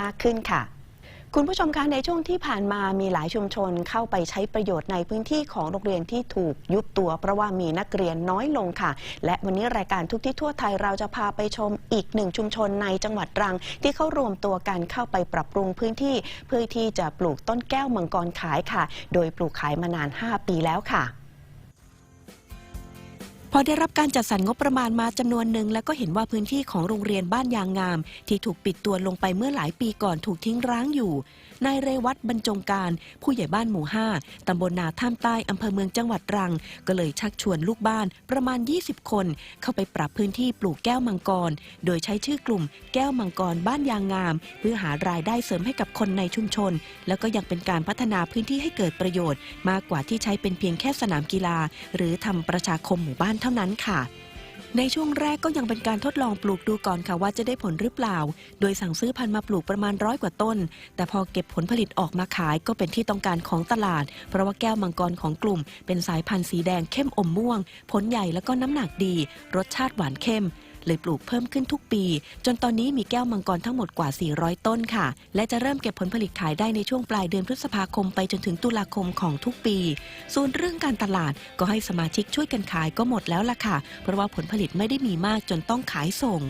มากขึ้นค่ะ คุณผู้ชมคะในช่วงที่ผ่านมามีหลายชุมชนเข้าไปใช้ประโยชน์ในพื้นที่ของโรงเรียนที่ถูกยุบตัว เพราะว่ามีนักเรียนน้อยลงค่ะ และวันนี้รายการทุกที่ทั่วไทยเราจะพาไปชมอีกหนึ่งชุมชนในจังหวัดตรัง ที่เขารวมตัวกันเข้าไปปรับปรุงพื้นที่ เพื่อที่จะปลูกต้นแก้วมังกรขายค่ะ โดยปลูกขายมานาน 5 ปีแล้วค่ะ พอได้รับการจัดสรรงบประมาณมาจำนวนหนึ่งแล้วก็เห็นว่าพื้นที่ของโรงเรียนบ้านยางงาม ที่ถูกปิดตัวลงไปเมื่อหลายปีก่อนถูกทิ้งร้างอยู่นายเรวัตบรรจงการ ผู้ใหญ่บ้านหมู่ 5 ตำบลนาท่ามใต้อำเภอเมืองจังหวัดตรัง ก็เลยชักชวนลูกบ้านประมาณ 20 คน เข้าไปปรับพื้นที่ปลูกแก้วมังกร โดยใช้ชื่อกลุ่มแก้วมังกรบ้านยางงาม เพื่อหารายได้เสริมให้กับคนในชุมชน แล้วก็ยังเป็นการพัฒนาพื้นที่ให้เกิดประโยชน์ มากกว่าที่ใช้เป็นเพียงแค่สนามกีฬา หรือทำประชาคมหมู่บ้านเท่านั้นค่ะ ในช่วงแรกก็ยังเป็นการทดลองปลูกดูก่อนค่ะว่าจะได้ผลหรือเปล่า โดยสั่งซื้อพันธุ์มาปลูกประมาณร้อยกว่าต้น แต่พอเก็บผลผลิตออกมาขายก็เป็นที่ต้องการของตลาด เพราะว่าแก้วมังกรของกลุ่ม เป็นสายพันธุ์สีแดงเข้มอมม่วง ผลใหญ่แล้วก็น้ำหนักดี รสชาติหวานเข้ม เลยปลูกเพิ่มขึ้นทุกปี จนตอนนี้มีแก้วมังกรทั้งหมดกว่า 400 ต้นค่ะ และจะเริ่มเก็บผลผลิตขายได้ในช่วงปลายเดือนพฤษภาคมไปจนถึงตุลาคมของทุกปี ส่วนเรื่องการตลาดก็ให้สมาชิกช่วยกันขายก็หมดแล้วล่ะค่ะ เพราะว่าผลผลิตไม่ได้มีมากจนต้องขายส่ง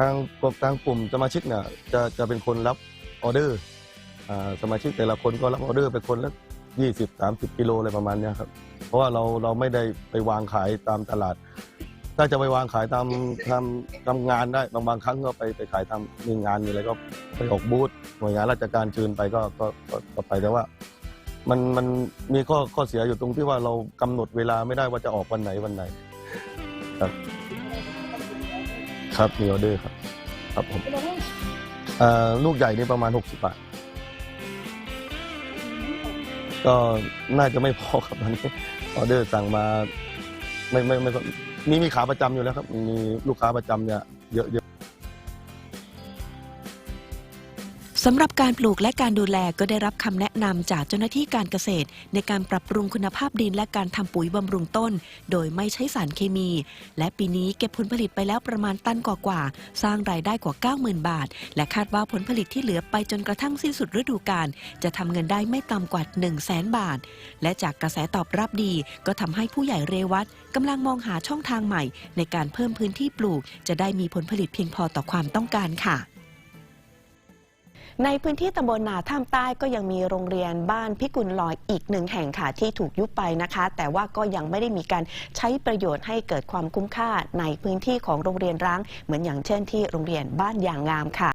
ทางกลุ่มทางกลุ่มสมาชิกเนี่ยจะจะเป็นคนรับออเดอร์อ่าสมาชิกแต่ละคนก็รับออเดอร์เป็นคนละยี่สิบสามสิบกิโลอะไรประมาณเนี้ยครับ เพราะว่าเราเราไม่ได้ไปวางขายตามตลาด ถ้าจะไปวางขายตามทำทำงานได้บางบางครั้งก็ไปไปขายทำมีงานมีอะไรก็ไปออกบูธหน่วยงานราชการเชิญไปก็ก็ก็ก็ไปแต่ว่า มันมันมีข้อข้อเสียอยู่ตรงที่ว่าเรากำหนดเวลาไม่ได้ว่าจะออกวันไหนวันไหน ครับ ครับมีออเดอร์ครับ ครับผมเอ่อลูกใหญ่นี่ประมาณ 60 บาท ก็น่าจะไม่พอครับตอนนี้ออเดอร์สั่งมา ไม่ไม่ไม่มีมีขาประจำอยู่แล้วครับ มีลูกค้าประจำเนี่ยเยอะเยอะ สำหรับการปลูกและการดูแลก็ได้รับคำแนะนำจากเจ้าหน้าที่การเกษตร ในการปรับปรุงคุณภาพดินและการทำปุ๋ยบำรุงต้น โดยไม่ใช้สารเคมี และปีนี้เก็บผลผลิตไปแล้วประมาณตันกว่าๆสร้างรายได้กว่า 90,000 บาท และคาดว่าผลผลิตที่เหลือไปจนกระทั่งสิ้นสุดฤดูกาลจะทำเงินได้ไม่ต่ำกว่า 1 0 0 0 0แสนบาท และจากกระแสตอบรับดี ก็ทำให้ผู้ใหญ่เรวัตกำลังมองหาช่องทางใหม่ ในการเพิ่มพื้นที่ปลูก จะได้มีผลผลิตเพียงพอต่อความต้องการค่ะ ในพื้นที่ตำบลนาท่ามใต้ก็ยังมีโรงเรียนบ้านพิกุลลอยอีกหนึ่งแห่งค่ะที่ถูกยุบไปนะคะ แต่ว่าก็ยังไม่ได้มีการใช้ประโยชน์ให้เกิดความคุ้มค่าในพื้นที่ของโรงเรียนร้าง เหมือนอย่างเช่นที่โรงเรียนบ้านยางงามค่ะ